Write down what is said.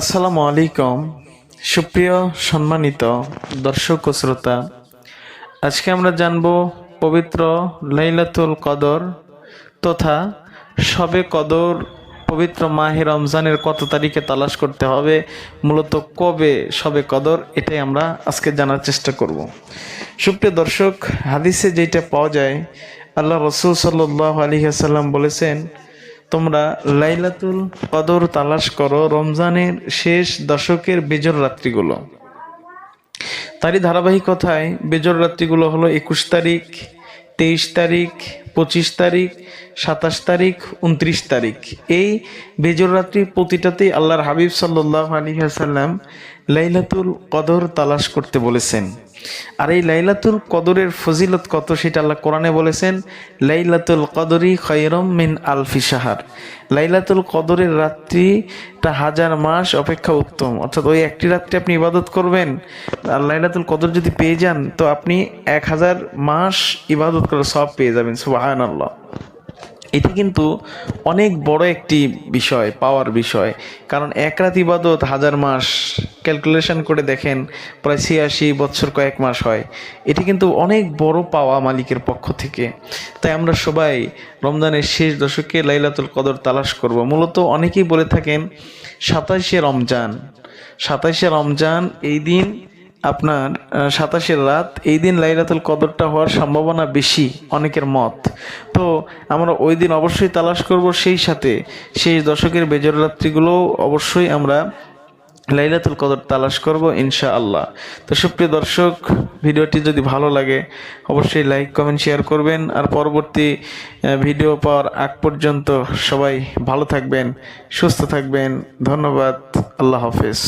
আসসালামু আলাইকুম। সুপ্রিয় সম্মানিত দর্শক ও শ্রোতা, আজকে আমরা জানব পবিত্র লাইলাতুল কদর তথা সবে কদর পবিত্র মাহে রমজানের কত তারিখে তালাশ করতে হবে, মূলত কবে সবে কদর, এটাই আমরা আজকে জানার চেষ্টা করব। সুপ্রিয় দর্শক, হাদিসে যেটা পাওয়া যায়, আল্লাহ রসুল সাল্লাহ আলী বলেছেন তোমরা লাইলাতুল কদর তালাশ করো রমজানের শেষ দশকের বেজর রাত্রিগুলো। তারই ধারাবাহিকতায় বেজর রাত্রিগুলো হলো একুশ তারিখ, তেইশ তারিখ পঁচিশ তারিখ, সাতাশ তারিখ, উনত্রিশ তারিখ। এই বেজর রাত্রি প্রতিটাতেই আল্লাহর হাবিব সাল্লাহ আলী আসাল্লাম লাইলাতুল কদর তালাশ করতে বলেছেন। আর এই লাইলাতুল কদরের ফজিলত কত সেটা আল্লাহ কোরআনে বলেছেন, লাইলাতুল কদরি খৈরম মিন আলফি সাহার লাইলাতুল কদরের রাত্রিটা হাজার মাস অপেক্ষা উত্তম। অর্থাৎ ওই একটি রাত্রি আপনি ইবাদত করবেন, আর লাইলাতুল কদর যদি পেয়ে যান, তো আপনি এক হাজার মাস ইবাদত করে সব পেয়ে যাবেন। সুবাহান এটি কিন্তু অনেক বড় একটি বিষয়, পাওয়ার বিষয়। কারণ এক রাত ইবাদত হাজার মাস ক্যালকুলেশন করে দেখেন, প্রায় ছিয়াশি বছর কয়েক মাস হয়। এটি কিন্তু অনেক বড় পাওয়া মালিকের পক্ষ থেকে। তাই আমরা সবাই রমজানের শেষ দশকে লাইলাতুল কদর তালাশ করব। মূলত অনেকেই বলে থাকেন, সাতাশে রমজান। সাতাশে রমজান এই দিন আপনার সাতাশের রাত, এই দিন লাইলাতুল কদরটা হওয়ার সম্ভাবনা বেশি, অনেকের মত। তো আমরা ওই দিন অবশ্যই তালাশ করব সেই সাথে। সেই দশকের বেজর রাত্রিগুলো অবশ্যই আমরা লাইলাতুল কদর তালাশ করব ইনশা আল্লাহ তো সুপ্রিয় দর্শক, ভিডিওটি যদি ভালো লাগে, অবশ্যই লাইক, কমেন্ট, শেয়ার করবেন। আর পরবর্তী ভিডিও পাওয়ার আগ পর্যন্ত সবাই ভালো থাকবেন, সুস্থ থাকবেন। ধন্যবাদ, আল্লাহ হাফেজ।